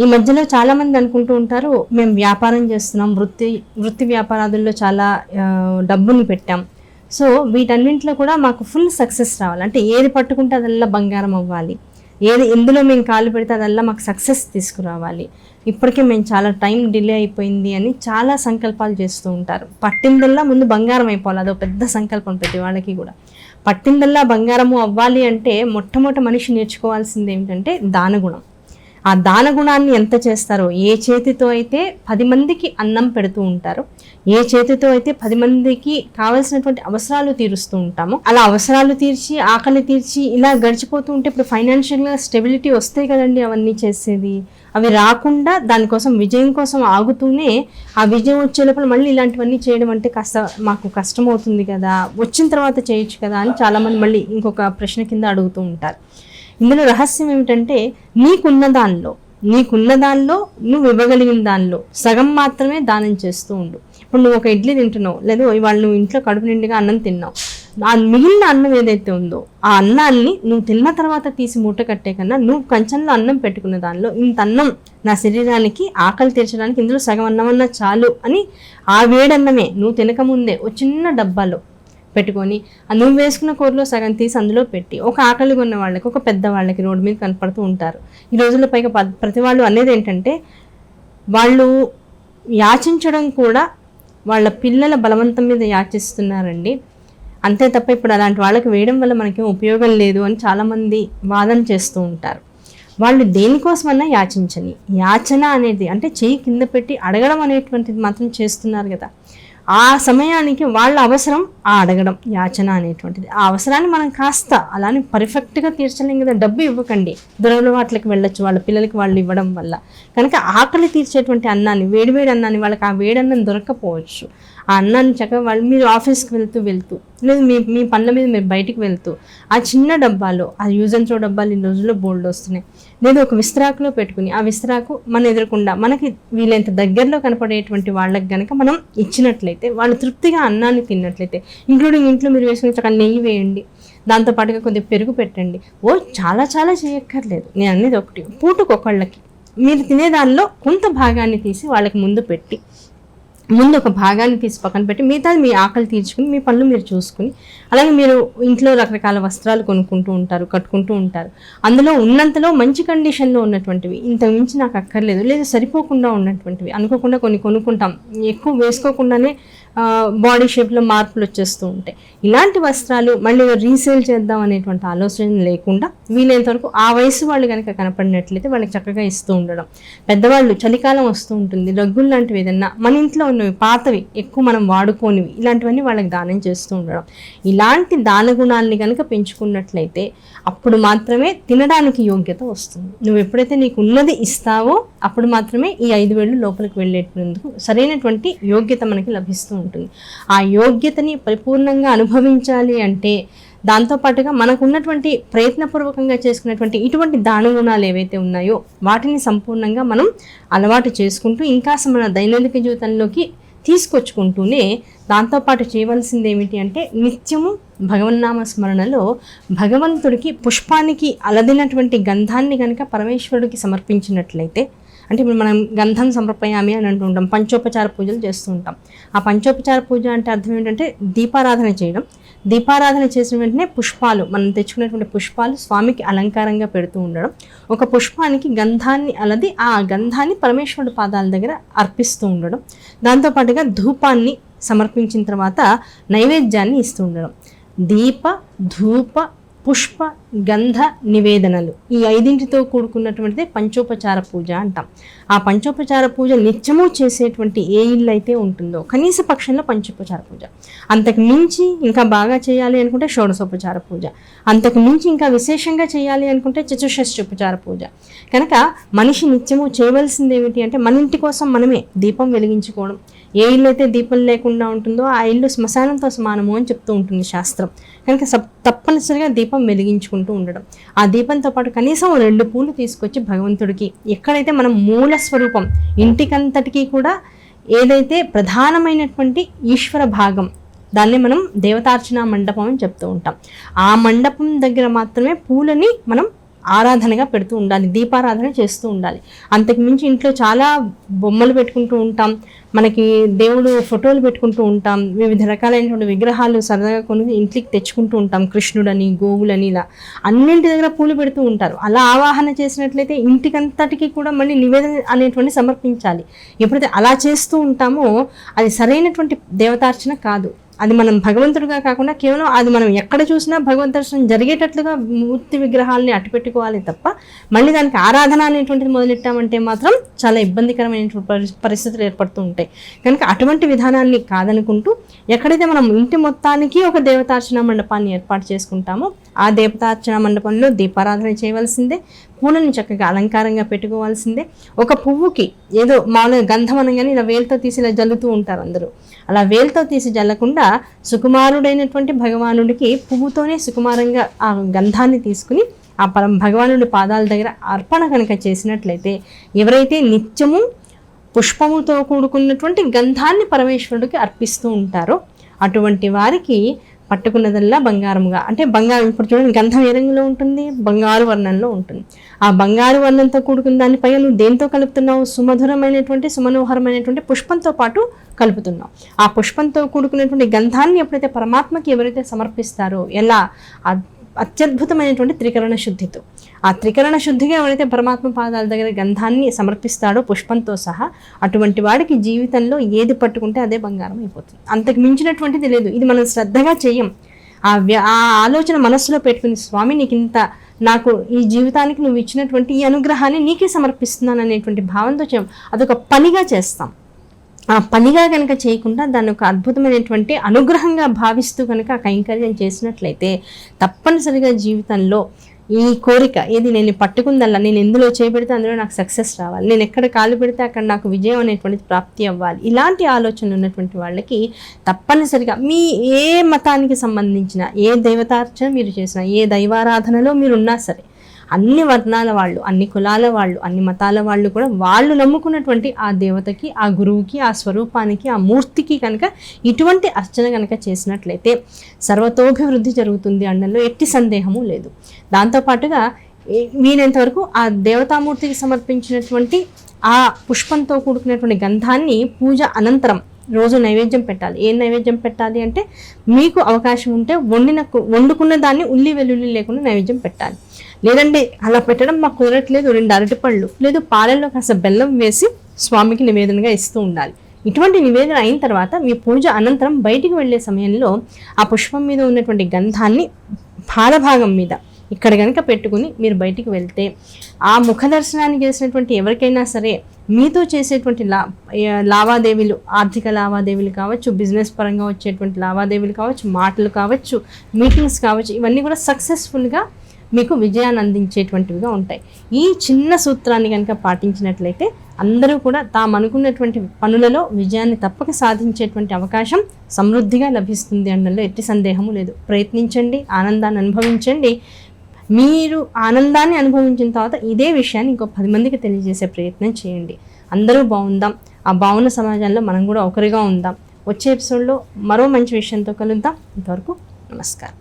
ఈ మధ్యలో చాలామంది అనుకుంటూ ఉంటారు మేము వ్యాపారం చేస్తున్నాం వృత్తి వృత్తి వ్యాపారాదుల్లో చాలా డబ్బుని పెట్టాం. సో వీటన్నింటిలో కూడా మాకు ఫుల్ సక్సెస్ రావాలి. అంటే ఏది పట్టుకుంటే అదల్లా బంగారం అవ్వాలి. ఏది ఎందులో మేము కాలు పెడితే అదల్లా మాకు సక్సెస్ తీసుకురావాలి. ఇప్పటికే మేము చాలా టైం డిలే అయిపోయింది అని చాలా సంకల్పాలు చేస్తూ ఉంటారు. పట్టిందల్లా ముందు బంగారం అయిపోవాలి. అదో పెద్ద సంకల్పం ప్రతి వాళ్ళకి కూడా. పట్టిందల్లా బంగారము అవ్వాలి అంటే మొట్టమొదటి మనిషి నేర్చుకోవాల్సింది ఏమిటంటే దానగుణం. ఆ దాన గుణాన్ని ఎంత చేస్తారో ఏ చేతితో అయితే పది మందికి అన్నం పెడుతూ ఉంటారో ఏ చేతితో అయితే పది మందికి కావాల్సినటువంటి అవసరాలు తీరుస్తూ ఉంటామో అలా అవసరాలు తీర్చి ఆకలి తీర్చి ఇలా గడిచిపోతూ ఉంటే ఇప్పుడు ఫైనాన్షియల్గా స్టెబిలిటీ వస్తాయి కదండి అవన్నీ చేసేది. అవి రాకుండా దానికోసం విజయం కోసం ఆగుతూనే ఆ విజయం వచ్చే లోపల మళ్ళీ ఇలాంటివన్నీ చేయడం అంటే కాస్త మాకు కష్టం అవుతుంది కదా వచ్చిన తర్వాత చేయొచ్చు కదా అని చాలామంది మళ్ళీ ఇంకొక ప్రశ్న కింద అడుగుతూ ఉంటారు. ఇందులో రహస్యం ఏమిటంటే నీకున్న దానిలో నీకున్న దానిలో నువ్వు ఇవ్వగలిగిన దానిలో సగం మాత్రమే దానం చేస్తూ ఉండు. ఇప్పుడు నువ్వు ఒక ఇడ్లీ తింటున్నావు లేదో ఇవాళ నువ్వు ఇంట్లో కడుపు నిండుగా అన్నం తిన్నావు. ఆ మిగిలిన అన్నం ఏదైతే ఉందో ఆ అన్నాన్ని నువ్వు తిన్న తర్వాత తీసి మూట కట్టే కన్నా నువ్వు కంచంలో అన్నం పెట్టుకున్న దానిలో ఇంత అన్నం నా శరీరానికి ఆకలి తీర్చడానికి ఇందులో సగం అన్నం అన్నా చాలు అని ఆ వేడన్నమే నువ్వు తినకముందే ఓ చిన్న డబ్బాలో పెట్టుకొని ఆ నువ్వు వేసుకున్న కూరలో సగం తీసి అందులో పెట్టి ఒక ఆకలి ఉన్న వాళ్ళకి ఒక పెద్ద వాళ్ళకి రోడ్డు మీద కనపడుతూ ఉంటారు. ఈ రోజుల్లో పైగా ప- ప్రతి వాళ్ళు అనేది ఏంటంటే వాళ్ళు యాచించడం కూడా వాళ్ళ పిల్లల బలవంతం మీద యాచిస్తున్నారండి. అంతే తప్ప ఇప్పుడు అలాంటి వాళ్ళకి వేయడం వల్ల మనకేం ఉపయోగం లేదు అని చాలామంది వాదన చేస్తూ ఉంటారు. వాళ్ళు దేనికోసమన్నా యాచించని యాచన అనేది అంటే చెయ్యి కింద పెట్టి అడగడం అనేటువంటిది మాత్రం చేస్తున్నారు కదా. ఆ సమయానికి వాళ్ళ అవసరం ఆ అడగడం యాచన అనేటువంటిది. ఆ అవసరాన్ని మనం కాస్త అలానే పర్ఫెక్ట్గా తీర్చలేం కదా డబ్బు ఇవ్వకండి. దురలవాట్లకి వెళ్ళొచ్చు వాళ్ళ పిల్లలకి వాళ్ళు ఇవ్వడం వల్ల. కనుక ఆకలి తీర్చేటువంటి అన్నాన్ని వేడివేడి అన్నాన్ని వాళ్ళకి ఆ వేడన్నం దొరకపోవచ్చు దొరకకపోవచ్చు. ఆ అన్నాన్ని చక్కగా వాళ్ళు మీరు ఆఫీస్కి వెళ్తూ వెళ్తూ లేదు మీ మీ పనుల మీద మీరు బయటికి వెళ్తూ ఆ చిన్న డబ్బాలో ఆ యూజ్ అండ్ త్రో డబ్బాలు ఈ రోజుల్లో బోల్డ్ వస్తున్నాయి. లేదు ఒక విస్తరాకులో పెట్టుకుని ఆ విస్తరాకు మన ఎదురకుండా మనకి వీలైనంత దగ్గరలో కనపడేటువంటి వాళ్ళకి కనుక మనం ఇచ్చినట్లయితే వాళ్ళు తృప్తిగా అన్నాన్ని తిన్నట్లయితే ఇంక్లూడింగ్ ఇంట్లో మీరు వేసుకుని చక్కగా నెయ్యి వేయండి దాంతో పాటుగా కొద్దిగా పెరుగు పెట్టండి. ఓ చాలా చాలా చేయక్కర్లేదు. నేను అనేది ఒకటి. పూటకొకళ్ళకి మీరు తినేదానిలో కొంత భాగాన్ని తీసి వాళ్ళకి ముందు పెట్టి ముందు ఒక భాగాన్ని తీసి పక్కన పెట్టి మిగతాది మీ ఆకలి తీర్చుకుని మీ పనులు మీరు చూసుకుని అలాగే మీరు ఇంట్లో రకరకాల వస్త్రాలు కొనుక్కుంటూ ఉంటారు కట్టుకుంటూ ఉంటారు. అందులో ఉన్నంతలో మంచి కండిషన్లో ఉన్నటువంటివి ఇంత మించి నాకు అక్కర్లేదు లేదా సరిపోకుండా ఉన్నటువంటివి అనుకోకుండా కొన్ని కొనుక్కుంటాం. ఎక్కువ వేసుకోకుండానే బాడీ షేప్లో మార్పులు వచ్చేస్తూ ఉంటాయి. ఇలాంటి వస్త్రాలు మళ్ళీ రీసేల్ చేద్దాం అనేటువంటి ఆలోచన లేకుండా వీలైనంత వరకు ఆ వయసు వాళ్ళు కనుక కనపడినట్లయితే వాళ్ళకి చక్కగా ఇస్తూ ఉండడం. పెద్దవాళ్ళు చలికాలం వస్తూ ఉంటుంది. రగ్గులు లాంటివి ఏదన్నా మన ఇంట్లో ఉన్నవి పాతవి ఎక్కువ మనం వాడుకోనివి ఇలాంటివన్నీ వాళ్ళకి దానం చేస్తూ ఉండడం. ఇలాంటి దాన గుణాలని కనుక పెంచుకున్నట్లయితే అప్పుడు మాత్రమే తినడానికి యోగ్యత వస్తుంది. నువ్వు ఎప్పుడైతే నీకు ఉన్నది ఇస్తావో అప్పుడు మాత్రమే ఈ ఐదు వేళ్ళు లోపలికి వెళ్ళేటందుకు సరైనటువంటి యోగ్యత మనకి లభిస్తూ ఉంటుంది. ఆ యోగ్యతని పరిపూర్ణంగా అనుభవించాలి అంటే దాంతోపాటుగా మనకు ఉన్నటువంటి ప్రయత్నపూర్వకంగా చేసుకున్నటువంటి ఇటువంటి దాన గుణాలు ఏవైతే ఉన్నాయో వాటిని సంపూర్ణంగా మనం అలవాటు చేసుకుంటూ ఇంకా మన దైనందిక జీవితంలోకి తీసుకొచ్చుకుంటూనే దాంతోపాటు చేయవలసింది ఏమిటి అంటే నిత్యము భగవన్నామ స్మరణలో భగవంతుడికి పుష్పానికి అలదినటువంటి గంధాన్ని కనుక పరమేశ్వరుడికి సమర్పించినట్లయితే అంటే ఇప్పుడు మనం గంధం సమర్పయామి అని అంటుంటాం. పంచోపచార పూజలు చేస్తూ ఉంటాం. ఆ పంచోపచార పూజ అంటే అర్థం ఏంటంటే దీపారాధన చేయడం. దీపారాధన చేసిన వెంటనే పుష్పాలు మనం తెచ్చుకున్నటువంటి పుష్పాలు స్వామికి అలంకారంగా పెడుతూ ఉండడం. ఒక పుష్పానికి గంధాన్ని అలది ఆ గంధాన్ని పరమేశ్వరుడు పాదాల దగ్గర అర్పిస్తూ ఉండడం. దాంతోపాటుగా ధూపాన్ని సమర్పించిన తర్వాత నైవేద్యాన్ని ఇస్తూ ఉండడం. దీప ధూప పుష్ప గంధ నివేదనలు. ఈ ఐదింటితో కూడుకున్నటువంటిదే పంచోపచార పూజ అంటాం. ఆ పంచోపచార పూజ నిత్యము చేసేటువంటి ఏ ఇల్లు అయితే ఉంటుందో కనీస పక్షంలో పంచోపచార పూజ. అంతకు మించి ఇంకా బాగా చేయాలి అనుకుంటే షోడశోపచార పూజ. అంతకు మించి ఇంకా విశేషంగా చేయాలి అనుకుంటే చతుషష్ఠోపచార పూజ. కనుక మనిషి నిత్యము చేయవలసింది ఏమిటి అంటే మన ఇంటి కోసం మనమే దీపం వెలిగించుకోవడం. ఏ ఇల్లు అయితే దీపం లేకుండా ఉంటుందో ఆ ఇల్లు శ్మశానంతో సమానము అని చెప్తూ ఉంటుంది శాస్త్రం. కనుక సప్ తప్పనిసరిగా దీపం దీపం వెలిగించుకుంటూ ఉండడం. ఆ దీపంతో పాటు కనీసం రెండు పూలు తీసుకొచ్చి భగవంతుడికి. ఎక్కడైతే మనం మూల స్వరూపం ఇంటికంతటికీ కూడా ఏదైతే ప్రధానమైనటువంటి ఈశ్వర భాగం దాన్ని మనం దేవతార్చన మండపం అని చెప్తూ ఉంటాం. ఆ మండపం దగ్గర మాత్రమే పూలని మనం ఆరాధనగా పెడుతూ ఉండాలి దీపారాధన చేస్తూ ఉండాలి. అంతకుమించి ఇంట్లో చాలా బొమ్మలు పెట్టుకుంటూ ఉంటాం మనకి దేవుడు ఫోటోలు పెట్టుకుంటూ ఉంటాం వివిధ రకాలైనటువంటి విగ్రహాలు సరదాగా కొని ఇంటికి తెచ్చుకుంటూ ఉంటాం కృష్ణుడని గోవులని ఇలా. అన్నింటి దగ్గర పూలు పెడుతూ ఉంటారు. అలా ఆవాహన చేసినట్లయితే ఇంటికంతటికి కూడా మళ్ళీ నివేదన అనేటువంటి సమర్పించాలి. ఎప్పుడైతే అలా చేస్తూ ఉంటామో అది సరైనటువంటి దేవతార్చన కాదు. అది మనం భగవంతుడిగా కాకుండా కేవలం అది మనం ఎక్కడ చూసినా భగవంత దర్శనం జరిగేటట్లుగా మూర్తి విగ్రహాలని అట్టుపెట్టుకోవాలి తప్ప మళ్ళీ దానికి ఆరాధన అనేటువంటిది మొదలెట్టామంటే మాత్రం చాలా ఇబ్బందికరమైనటువంటి పరి- పరిస్థితులు ఏర్పడుతూ ఉంటాయి. కనుక అటువంటి విధానాన్ని కాదనుకుంటూ ఎక్కడైతే మనం ఇంటి మొత్తానికి ఒక దేవతార్చన మండపాన్ని ఏర్పాటు చేసుకుంటామో ఆ దేవతార్చన మండపంలో దీపారాధన చేయవలసిందే. పూలను చక్కగా అలంకారంగా పెట్టుకోవాల్సిందే. ఒక పువ్వుకి ఏదో మామూలుగా గంధం అనగానే ఇలా వేలుతో తీసి ఇలా జల్లుతూ ఉంటారు అందరూ. అలా వేలుతో తీసి జల్లకుండా సుకుమారుడైనటువంటి భగవానుడికి పువ్వుతోనే సుకుమారంగా ఆ గంధాన్ని తీసుకుని ఆ పరం భగవానుడి పాదాల దగ్గర అర్పణ కనుక చేసినట్లయితే ఎవరైతే నిత్యము పుష్పముతో కూడుకున్నటువంటి గంధాన్ని పరమేశ్వరుడికి అర్పిస్తూ ఉంటారో అటువంటి వారికి పట్టుకున్నదల్లా బంగారముగా. అంటే బంగారం ఇప్పుడు చూడండి గంధం ఏ రంగులో ఉంటుంది? బంగారు వర్ణంలో ఉంటుంది. ఆ బంగారు వర్ణంతో కూడుకున్న దానిపై నువ్వు దేంతో కలుపుతున్నావు? సుమధురమైనటువంటి సుమనోహరమైనటువంటి పుష్పంతో పాటు కలుపుతున్నావు. ఆ పుష్పంతో కూడుకున్నటువంటి గంధాన్ని ఎప్పుడైతే పరమాత్మకి ఎవరైతే సమర్పిస్తారో ఎలా? అత్యద్భుతమైనటువంటి త్రికరణ శుద్ధితో. ఆ త్రికరణ శుద్ధిగా ఎవరైతే పరమాత్మ పాదాల దగ్గర గంధాన్ని సమర్పిస్తాడో పుష్పంతో సహా అటువంటి వాడికి జీవితంలో ఏది పట్టుకుంటే అదే బంగారం అయిపోతుంది. అంతకు మించినటువంటిది లేదు. ఇది మనం శ్రద్ధగా చెయ్యం ఆ వ్య- ఆ ఆలోచన మనస్సులో పెట్టుకుని స్వామి నీకు ఇంత నాకు ఈ జీవితానికి నువ్వు ఇచ్చినటువంటి ఈ అనుగ్రహాన్ని నీకే సమర్పిస్తున్నాను అనేటువంటి భావంతో చేయం. అదొక పనిగా చేస్తాం. పనిగా కనుక చేయకుండా దాన్ని ఒక అద్భుతమైనటువంటి అనుగ్రహంగా భావిస్తూ కనుక కైంకర్యం చేసినట్లయితే తప్పనిసరిగా జీవితంలో ఈ కోరిక ఏది నేను పట్టుకుందల్లా నేను ఎందులో చేపెడితే అందులో నాకు సక్సెస్ రావాలి నేను ఎక్కడ కాలు పెడితే అక్కడ నాకు విజయం అనేటువంటిది ప్రాప్తి అవ్వాలి ఇలాంటి ఆలోచనలు ఉన్నటువంటి వాళ్ళకి తప్పనిసరిగా మీ ఏ మతానికి సంబంధించిన ఏ దైవతార్చన మీరు చేసినా ఏ దైవారాధనలో మీరు ఉన్నా సరే అన్ని వర్ణాల వాళ్ళు అన్ని కులాల వాళ్ళు అన్ని మతాల వాళ్ళు కూడా వాళ్ళు నమ్ముకున్నటువంటి ఆ దేవతకి ఆ గురువుకి ఆ స్వరూపానికి ఆ మూర్తికి కనుక ఇటువంటి అర్చన కనుక చేసినట్లయితే సర్వతోభివృద్ధి జరుగుతుంది అనడంలో ఎట్టి సందేహము లేదు. దాంతోపాటుగా ఏ- వీలైనంతవరకు ఆ దేవతామూర్తికి సమర్పించినటువంటి ఆ పుష్పంతో కూడుకున్నటువంటి గంధాన్ని పూజ అనంతరం రోజు నైవేద్యం పెట్టాలి. ఏం నైవేద్యం పెట్టాలి అంటే మీకు అవకాశం ఉంటే వండిన కు- వండుకున్న దాన్ని ఉల్లి వెల్లుల్లి లేకుండా నైవేద్యం పెట్టాలి. లేదంటే అలా పెట్టడం మాకు కుదరట్లేదు. రెండు అరటిపళ్ళు లేదు పాలల్లో కాస్త బెల్లం వేసి స్వామికి నివేదనగా ఇస్తూ ఉండాలి. ఇటువంటి నివేదన అయిన తర్వాత మీ పూజ అనంతరం బయటికి వెళ్ళే సమయంలో ఆ పుష్పం మీద ఉన్నటువంటి గంధాన్ని పాదభాగం మీద ఇక్కడ కనుక పెట్టుకుని మీరు బయటికి వెళ్తే ఆ ముఖ దర్శనాన్ని చేసినటువంటి ఎవరికైనా సరే మీతో చేసేటువంటి లా లావాదేవీలు ఆర్థిక లావాదేవీలు కావచ్చు బిజినెస్ పరంగా వచ్చేటువంటి లావాదేవీలు కావచ్చు మాటలు కావచ్చు మీటింగ్స్ కావచ్చు ఇవన్నీ కూడా సక్సెస్ఫుల్గా మీకు విజయాన్ని అందించేటువంటివిగా ఉంటాయి. ఈ చిన్న సూత్రాన్ని కనుక పాటించినట్లయితే అందరూ కూడా తాము అనుకున్నటువంటి పనులలో విజయాన్ని తప్పక సాధించేటువంటి అవకాశం సమృద్ధిగా లభిస్తుంది అనడంలో ఎట్టి సందేహము లేదు. ప్రయత్నించండి ఆనందాన్ని అనుభవించండి. మీరు ఆనందాన్ని అనుభవించిన తర్వాత ఇదే విషయాన్ని ఇంకో పది మందికి తెలియజేసే ప్రయత్నం చేయండి. అందరూ బాగుందాం. ఆ బాగున్న సమాజంలో మనం కూడా ఒకరిగా ఉందాం. వచ్చే ఎపిసోడ్లో మరో మంచి విషయంతో కలుద్దాం. ఇంతవరకు నమస్కారం.